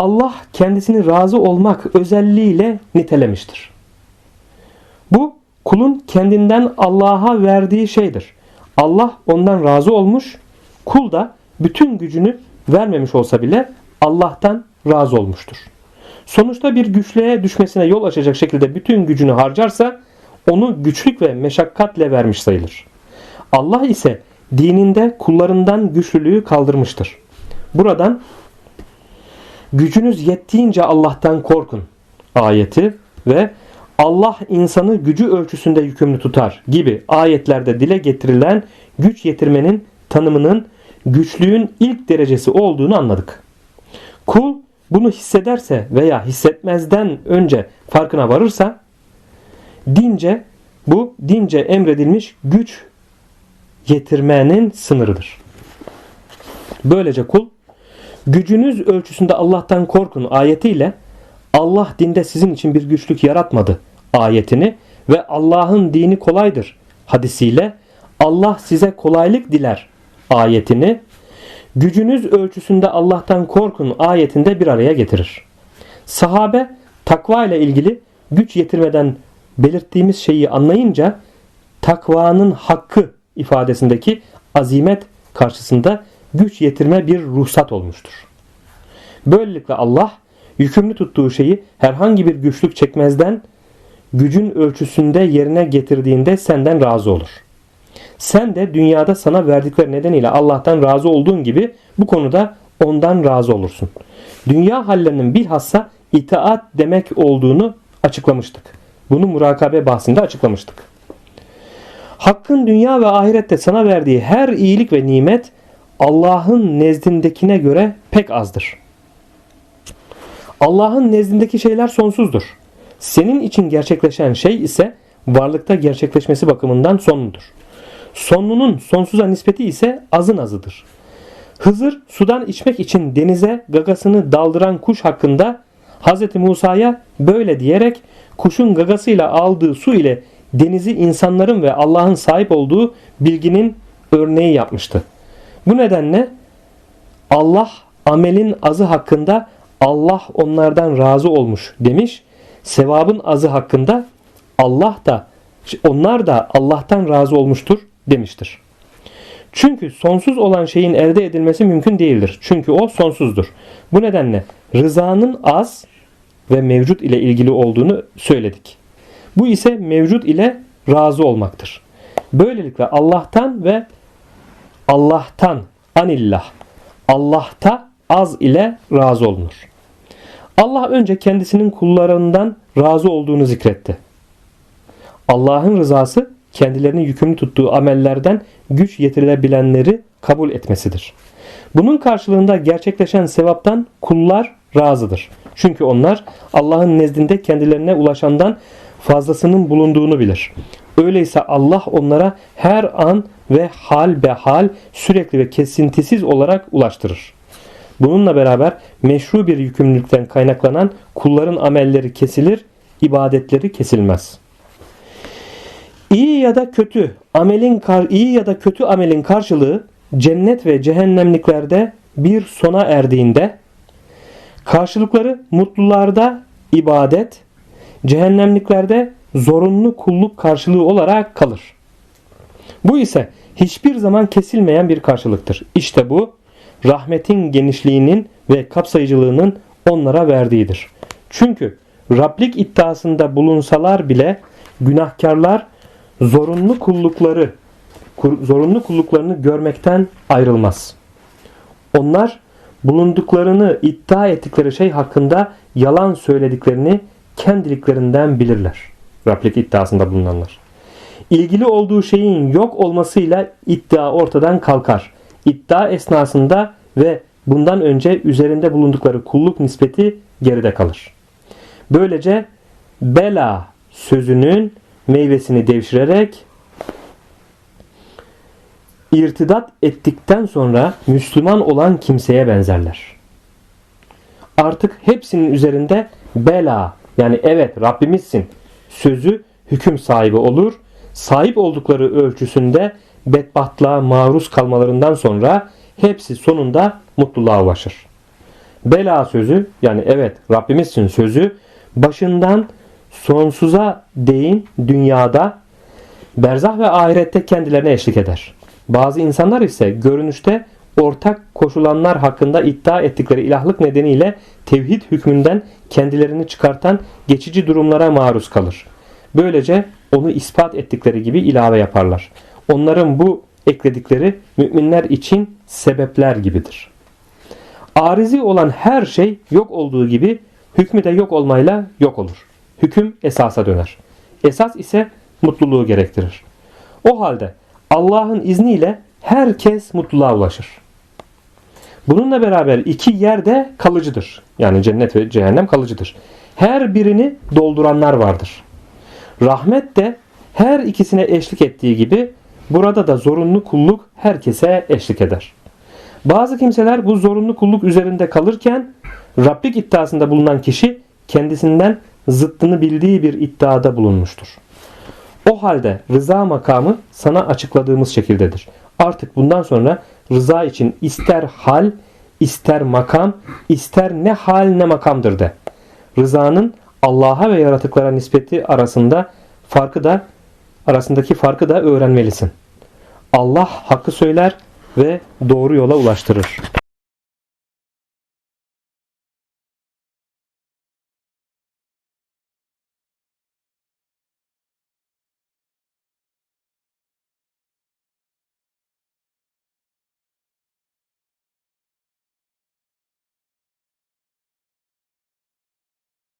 Allah kendisini razı olmak özelliğiyle nitelemiştir. Bu kulun kendinden Allah'a verdiği şeydir. Allah ondan razı olmuş, kul da bütün gücünü vermemiş olsa bile Allah'tan razı olmuştur. Sonuçta bir güçlüğe düşmesine yol açacak şekilde bütün gücünü harcarsa onu güçlük ve meşakkatle vermiş sayılır. Allah ise dininde kullarından güçlülüğü kaldırmıştır. Buradan gücünüz yettiğince Allah'tan korkun ayeti ve Allah insanı gücü ölçüsünde yükümlü tutar gibi ayetlerde dile getirilen güç yetirmenin tanımının güçlüğün ilk derecesi olduğunu anladık. Kul bunu hissederse veya hissetmezden önce farkına varırsa dince bu dince emredilmiş güç yetirmenin sınırıdır. Böylece kul gücünüz ölçüsünde Allah'tan korkun ayetiyle Allah dinde sizin için bir güçlük yaratmadı ayetini ve Allah'ın dini kolaydır hadisiyle Allah size kolaylık diler ayetini gücünüz ölçüsünde Allah'tan korkun ayetinde bir araya getirir. Sahabe takva ile ilgili güç yetirmeden belirttiğimiz şeyi anlayınca takvanın hakkı ifadesindeki azimet karşısında güç yetirme bir ruhsat olmuştur. Böylelikle Allah yükümlü tuttuğu şeyi herhangi bir güçlük çekmezden gücün ölçüsünde yerine getirdiğinde senden razı olur. Sen de dünyada sana verdikleri nedeniyle Allah'tan razı olduğun gibi bu konuda ondan razı olursun. Dünya hallerinin bilhassa itaat demek olduğunu açıklamıştık. Bunu murakabe bahsinde açıklamıştık. Hakkın dünya ve ahirette sana verdiği her iyilik ve nimet Allah'ın nezdindekine göre pek azdır. Allah'ın nezdindeki şeyler sonsuzdur. Senin için gerçekleşen şey ise varlıkta gerçekleşmesi bakımından sonludur. Sonlunun sonsuza nispeti ise azın azıdır. Hızır sudan içmek için denize gagasını daldıran kuş hakkında Hz. Musa'ya böyle diyerek kuşun gagasıyla aldığı su ile denizi insanların ve Allah'ın sahip olduğu bilginin örneği yapmıştı. Bu nedenle Allah amelin azı hakkında Allah onlardan razı olmuş demiş. Sevabın azı hakkında Allah da onlar da Allah'tan razı olmuştur demiştir. Çünkü sonsuz olan şeyin elde edilmesi mümkün değildir. Çünkü o sonsuzdur. Bu nedenle rızanın az ve mevcut ile ilgili olduğunu söyledik. Bu ise mevcut ile razı olmaktır. Böylelikle Allah'tan ve Allah'tan anillah Allah'ta az ile razı olunur. Allah önce kendisinin kullarından razı olduğunu zikretti. Allah'ın rızası kendilerini yükümlü tuttuğu amellerden güç yetirilebilenleri kabul etmesidir. Bunun karşılığında gerçekleşen sevaptan kullar razıdır. Çünkü onlar Allah'ın nezdinde kendilerine ulaşandan fazlasının bulunduğunu bilir. Öyleyse Allah onlara her an ve hal be hal sürekli ve kesintisiz olarak ulaştırır. Bununla beraber meşru bir yükümlülükten kaynaklanan kulların amelleri kesilir, ibadetleri kesilmez. İyi ya da kötü amelin iyi ya da kötü amelin karşılığı cennet ve cehennemliklerde bir sona erdiğinde karşılıkları mutlularda ibadet, cehennemliklerde zorunlu kulluk karşılığı olarak kalır. Bu ise hiçbir zaman kesilmeyen bir karşılıktır. İşte bu rahmetin genişliğinin ve kapsayıcılığının onlara verdiğidir. Çünkü Rablik iddiasında bulunsalar bile günahkarlar zorunlu kullukları zorunlu kulluklarını görmekten ayrılmaz. Onlar bulunduklarını iddia ettikleri şey hakkında yalan söylediklerini kendiliklerinden bilirler. Rablik iddiasında bulunanlar. İlgili olduğu şeyin yok olmasıyla iddia ortadan kalkar. İddia esnasında ve bundan önce üzerinde bulundukları kulluk nispeti geride kalır. Böylece bela sözünün meyvesini devşirerek irtidat ettikten sonra Müslüman olan kimseye benzerler. Artık hepsinin üzerinde bela yani evet Rabbimizsin sözü hüküm sahibi olur. Sahip oldukları ölçüsünde bedbahtlığa maruz kalmalarından sonra hepsi sonunda mutluluğa ulaşır. Bela sözü yani evet Rabbimizsin sözü başından sonsuza değin dünyada berzah ve ahirette kendilerine eşlik eder. Bazı insanlar ise görünüşte ortak koşulanlar hakkında iddia ettikleri ilahlık nedeniyle tevhid hükmünden kendilerini çıkartan geçici durumlara maruz kalır. Böylece onu ispat ettikleri gibi ilave yaparlar. Onların bu ekledikleri müminler için sebepler gibidir. Arizi olan her şey yok olduğu gibi hükmü de yok olmayla yok olur. Hüküm esasa döner. Esas ise mutluluğu gerektirir. O halde Allah'ın izniyle herkes mutluluğa ulaşır. Bununla beraber iki yer de kalıcıdır. Yani cennet ve cehennem kalıcıdır. Her birini dolduranlar vardır. Rahmet de her ikisine eşlik ettiği gibi burada da zorunlu kulluk herkese eşlik eder. Bazı kimseler bu zorunlu kulluk üzerinde kalırken Rabbik iddiasında bulunan kişi kendisinden zıttını bildiği bir iddiada bulunmuştur. O halde rıza makamı sana açıkladığımız şekildedir. Artık bundan sonra rıza için ister hal, ister makam, ister ne hal ne makamdır de. Rızanın Allah'a ve yaratıklara nispeti arasında farkı da arasındaki farkı da öğrenmelisin. Allah hakkı söyler ve doğru yola ulaştırır.